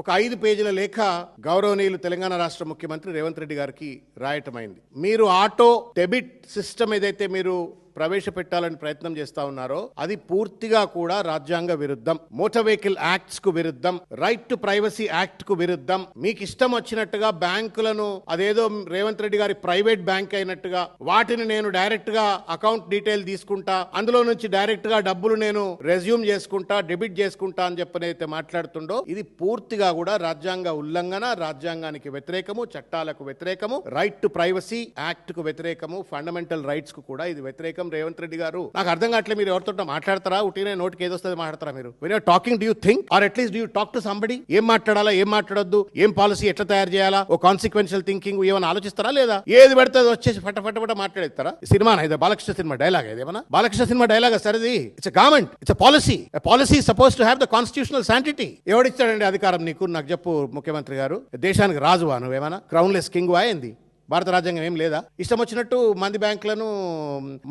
ఒక ఐదు పేజీల లేఖ గౌరవనీయులు తెలంగాణ రాష్ట్ర ముఖ్యమంత్రి రేవంత్ రెడ్డి గారికి రాయటమైంది. మీరు ఆటో డెబిట్ సిస్టమ్ ఏదైతే మీరు ప్రవేశపెట్టాలని ప్రయత్నం చేస్తా ఉన్నారో అది పూర్తిగా కూడా రాజ్యాంగ విరుద్ధం. మోటార్ వెహికల్ యాక్ట్స్కు విరుద్ధం. రైట్ టు ప్రైవసీ యాక్ట్కు విరుద్ధం. మీకు ఇష్టం వచ్చినట్టుగా బ్యాంకులను అదేదో రేవంత్ రెడ్డి గారి ప్రైవేట్ బ్యాంక్ అయినట్టుగా వాటిని నేను డైరెక్ట్గా అకౌంట్ డీటెయిల్ తీసుకుంటా అందులో నుంచి డైరెక్ట్గా డబ్బులు నేను రెజ్యూమ్ చేసుకుంటా డెబిట్ చేసుకుంటా అని చెప్పనైతే మాట్లాడుతుండో ఇది పూర్తిగా కూడా రాజ్యాంగ ఉల్లంఘన రాజ్యాంగానికి వ్యతిరేకము చట్టాలకు వ్యతిరేకము రైట్ టు ప్రైవసీ యాక్ట్కు వ్యతిరేకము ఫండమెంటల్ రైట్స్కు కూడా ఇది వ్యతిరేకం. రేవంత్ రెడ్డి గారు. నాకు అర్థం కావట్లేదు మీరు ఎవరితో మాట్లాడతారా? ఉట్టినే నోటికి ఏదొస్తుంది మాట్లాడతారా మీరు? When you're talking do you think are at least do you talk to somebody ఏం మాట్లాడాలా? ఏం మాట్లాడొద్దు? ఏం పాలసీ ఎట్లా తయారు చేయాలా? ఓ కాన్సిక్వెన్షియల్ థింకింగ్ ఏమైనా ఆలోచిస్తారా లేదా? ఏది పెడితే వచ్చేసి ఫట మాట్లాడేస్తారా? సినిమా ఇది బాలకృష్ణ సినిమా డైలాగ్ ఇది Balakrishna cinema dialogue సరిది? It's government it's policy policy suppose to have the constitutional sanctity ఎవడిచ్చాడండి అధికారం నీకు? నాకు చెప్పు ముఖ్యమంత్రి గారు. దేశానికి రాజువా ఏమైనా క్రౌన్లెస్ కింగ్ అయింది భారత రాజ్యాంగం ఏం లేదా? ఇష్టం వచ్చినట్టు మంది బ్యాంకులను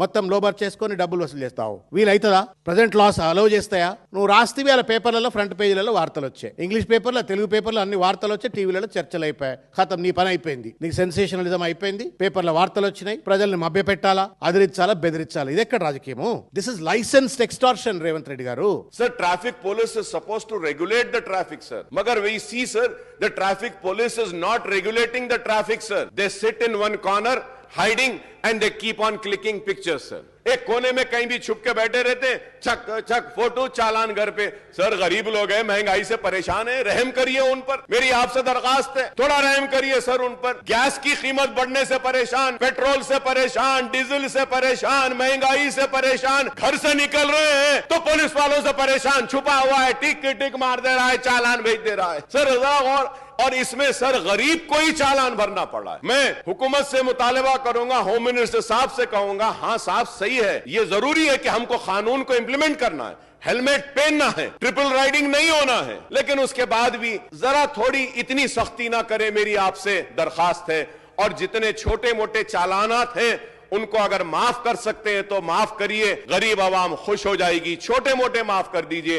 మొత్తం లోబర్ చేసుకొని డబ్బులు వసూలు చేస్తావు. వీలైతుందా ప్రజెంట్ లాస్ అలౌ చేస్తాయా? నువ్వు రాస్తే అలా పేపర్లలో ఫ్రంట్ పేజీలలో వార్తలు వచ్చాయి. ఇంగ్లీష్ పేపర్లో తెలుగు పేపర్లో అన్ని వార్తలు వచ్చాయి టీవీలలో చర్చలు అయిపోయాయి. ఖతం నీ పని అయిపోయింది. నీకు సెన్సేషనలిజం అయిపోయింది. పేపర్లో వార్తలు వచ్చినాయి. ప్రజల్ని మభ్య పెట్టాలా అదిరించాలా? బెదిరించాలా? ఇది ఎక్కడ రాజకీయము? This is license extortion Revanth Reddy garu. Sir traffic police suppose to regulate the traffic sir Magar we see sir the traffic police is not regulating the traffic sir they sit in one corner, hiding, and they keep on clicking pictures, sir. एक कोने में कहीं भी छुप के बैठे रहते चक चक photo चालान घर पे। सर गरीब लोग हैं महँगाई से परेशान हैं रहम करिए उन पर। मेरी आपसे दरखास्त है थोड़ा रहम करिए सर उन पर। गैस की कीमत बढ़ने से परेशान पेट्रोल से परेशान डीजल से परेशान महँगाई से परेशान घर से निकल रहे हैं तो पुलिस वालों से परेशान। छुपा हुआ है टिक टिक मार दे रहा है चालान भेज दे रहा है। सर और और इसमें सर गरीब को ही चालान भरना पड़ा है। मैं हुकूमत से मुतालबा करूँगा, होम मिनिस्टर साहब से कहूँगा हाँ साहब, सही है। ये ज़रूरी है कि हमको कानून को इंप्लीमेंट करना है। हेलमेट पहनना है ट्रिपल राइडिंग नहीं होना है। लेकिन उसके बाद भी जरा थोड़ी इतनी सख्ती ना करे मेरी आपसे, दरखास्त है। और जितने छोटे मोटे चालानात हैं, उनको अगर माफ़ कर सकते हैं तो माफ़ करिए। गरीब आवाम खुश हो जाएगी। छोटे मोटे माफ़ कर दीजिए।